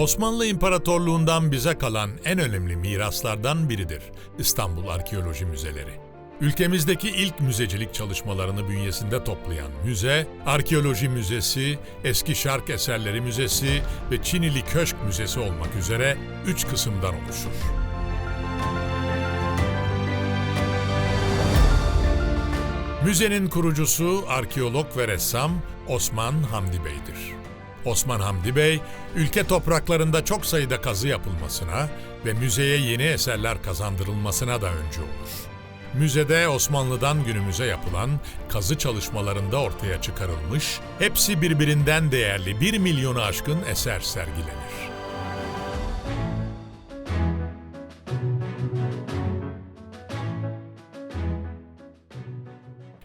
Osmanlı İmparatorluğundan bize kalan en önemli miraslardan biridir İstanbul Arkeoloji Müzeleri. Ülkemizdeki ilk müzecilik çalışmalarını bünyesinde toplayan müze, Arkeoloji Müzesi, Eski Şark Eserleri Müzesi ve Çinili Köşk Müzesi olmak üzere üç kısımdan oluşur. Müzenin kurucusu arkeolog ve ressam Osman Hamdi Bey'dir. Osman Hamdi Bey, ülke topraklarında çok sayıda kazı yapılmasına ve müzeye yeni eserler kazandırılmasına da öncü olur. Müzede Osmanlı'dan günümüze yapılan kazı çalışmalarında ortaya çıkarılmış, hepsi birbirinden değerli 1 milyonu aşkın eser sergilenir.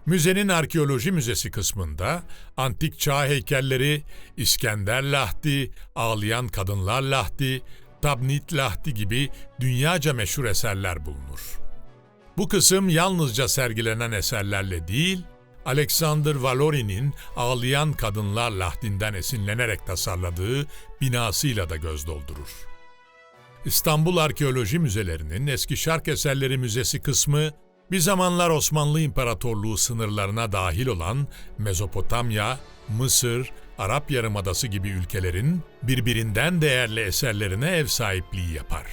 Müzenin arkeoloji müzesi kısmında antik çağ heykelleri, İskender Lahdi, ağlayan kadınlar Lahdi, Tabnit Lahdi gibi dünyaca meşhur eserler bulunur. Bu kısım yalnızca sergilenen eserlerle değil, Alexander Valori'nin ağlayan kadınlar Lahdi'nden esinlenerek tasarladığı binasıyla da göz doldurur. İstanbul Arkeoloji Müzelerinin Eski Şark Eserleri Müzesi kısmı bir zamanlar Osmanlı İmparatorluğu sınırlarına dahil olan Mezopotamya, Mısır, Arap Yarımadası gibi ülkelerin birbirinden değerli eserlerine ev sahipliği yapar.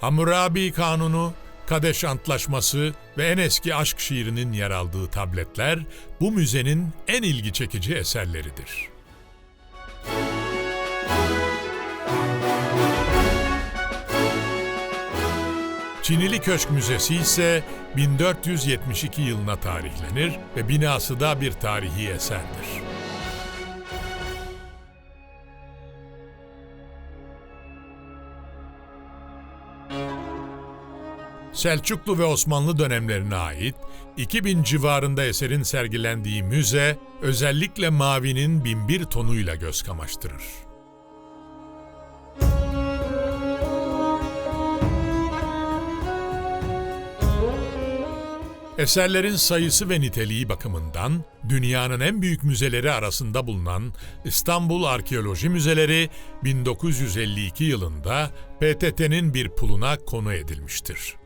Hammurabi Kanunu, Kadeş Antlaşması ve en eski aşk şiirinin yer aldığı tabletler bu müzenin en ilgi çekici eserleridir. Çinili Köşk Müzesi ise 1472 yılına tarihlenir ve binası da bir tarihi eserdir. Selçuklu ve Osmanlı dönemlerine ait 2000 civarında eserin sergilendiği müze özellikle mavinin binbir tonuyla göz kamaştırır. Eserlerin sayısı ve niteliği bakımından dünyanın en büyük müzeleri arasında bulunan İstanbul Arkeoloji Müzeleri 1952 yılında PTT'nin bir puluna konu edilmiştir.